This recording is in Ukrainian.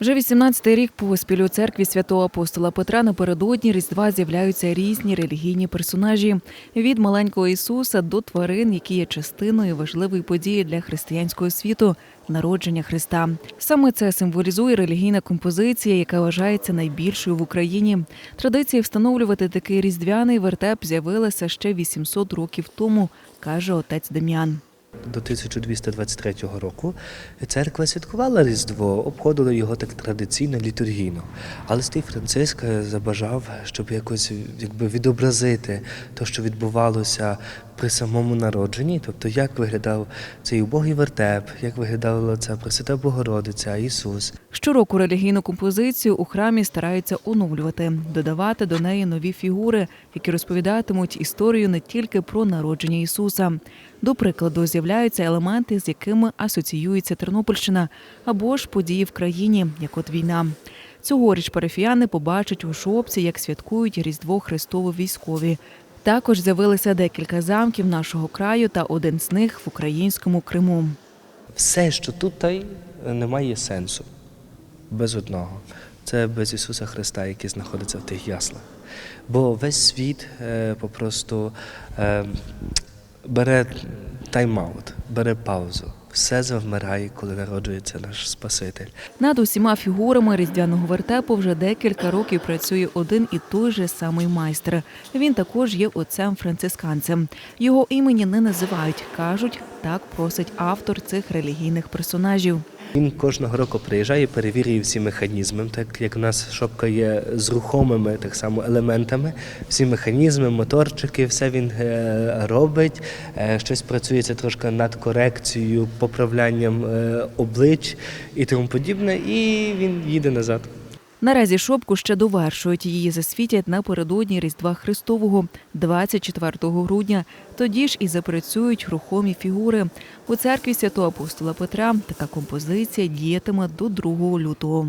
Вже 18-й рік поспіль у церкві святого апостола Петра напередодні Різдва з'являються різні релігійні персонажі від маленького Ісуса до тварин, які є частиною важливої події для християнського світу народження Христа. Саме це символізує релігійна композиція, яка вважається найбільшою в Україні. Традиція встановлювати такий різдвяний вертеп з'явилася ще 800 років тому, каже отець Дем'ян. До 1223 року церква святкувала Різдво, обходила його так традиційно, літургійно. Але Стій Франциск забажав, щоб якось якби відобразити те, що відбувалося при самому народженні, тобто як виглядав цей убогий вертеп, як виглядала ця Пресвята Богородиця, Ісус. Щороку релігійну композицію у храмі стараються оновлювати, додавати до неї нові фігури, які розповідатимуть історію не тільки про народження Ісуса. До прикладу, з'являються елементи, з якими асоціюється Тернопільщина, або ж події в країні, як от війна. Цьогоріч парафіяни побачать у шопці, як святкують Різдво Христове військові. Також з'явилися декілька замків нашого краю та один з них в українському Криму. Все, що тут та й не має сенсу. Без одного. Це без Ісуса Христа, який знаходиться в тих яслах. Бо весь світ е, попросту е, бере тайм-аут, бере паузу. Все завмирає, коли народжується наш Спаситель. Над усіма фігурами різдвяного вертепу вже декілька років працює один і той же самий майстер. Він також є отцем францисканцем. Його імені не називають, кажуть, так просить автор цих релігійних персонажів. Він кожного року приїжджає, перевірює всі механізми, так як у нас шопка є з рухомими так само елементами, всі механізми, моторчики, все він е, робить. Е, щось працюється трошки над корекцією, поправлянням е, облич і тому подібне, і він їде назад. Наразі шопку ще довершують. Її засвітять напередодні Різдва Христового 24 грудня. Тоді ж і запрацюють рухомі фігури. У церкві святого апостола Петра така композиція діятиме до 2 лютого.